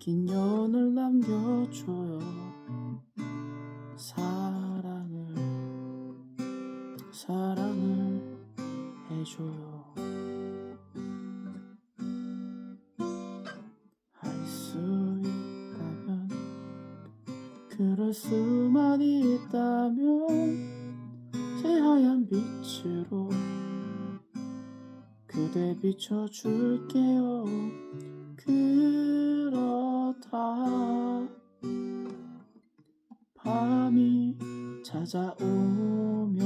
긴 연을 남겨줘요. 사랑을 사랑을 해줘요. 할 수 있다면 그럴 수만 있다면 새하얀 빛으로 그대 비춰줄게요. 그러다 밤이 찾아오면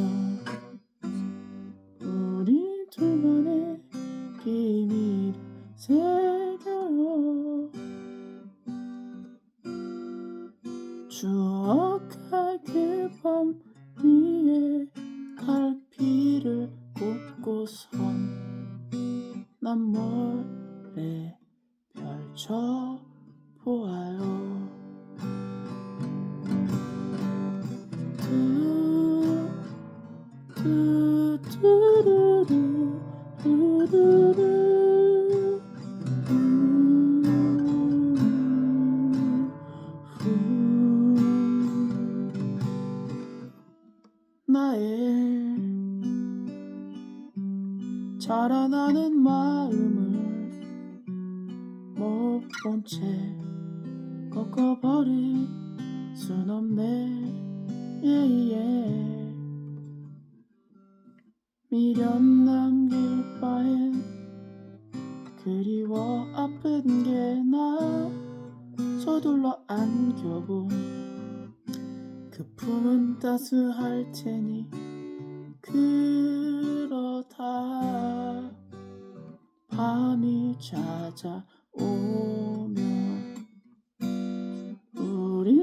우리 둘만의 비밀 새겨요. 추억할 그 밤 위에 갈피를 꽂고선 난 몰래 펼쳐 보아요. 나의 자라나는 마음 본채 꺾어버릴 순 없네. 예예 미련 남길 바엔 그리워 아픈 게 나. 서둘러 안겨본 그 품은 따스할 테니 그러다. 밤이 찾아 오면 우린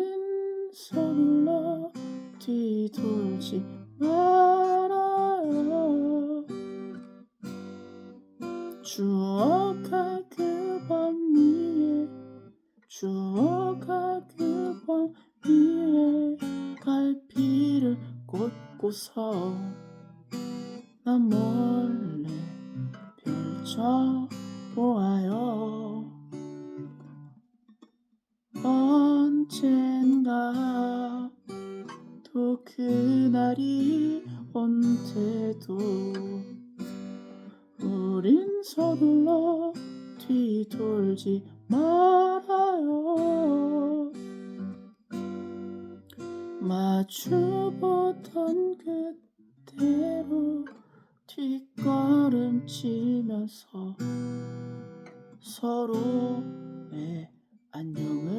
서둘러 뒤돌지 말아요. 추억할 그밤 위에 추억할 그밤 위에 갈피를 꽂고서 난 몰래 펼쳐 보아요. 언젠가 또 그날이 온대도 우린 서둘러 뒤돌지 말아요. 마주보던 그대로 뒷걸음 치면서 서로의 안녕을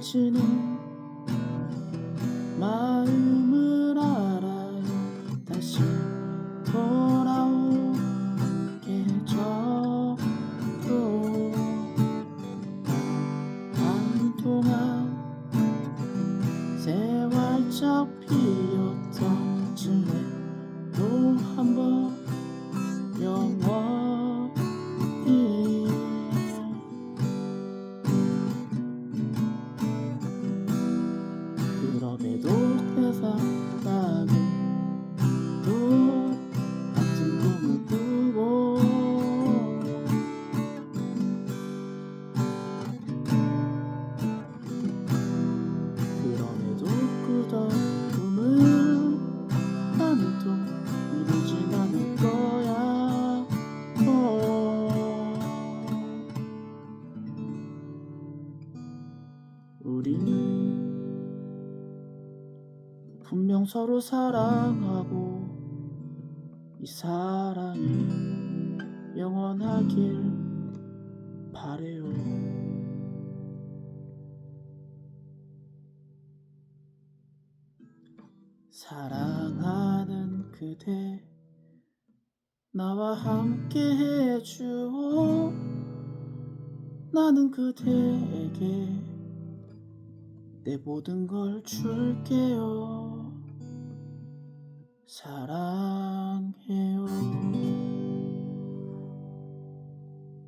只能 우리 분명 서로 사랑하고 이 사랑이 영원하길 바래요. 사랑하는 그대 나와 함께 해주오 나는 그대에게 내 모든 걸 줄게요. 사랑해요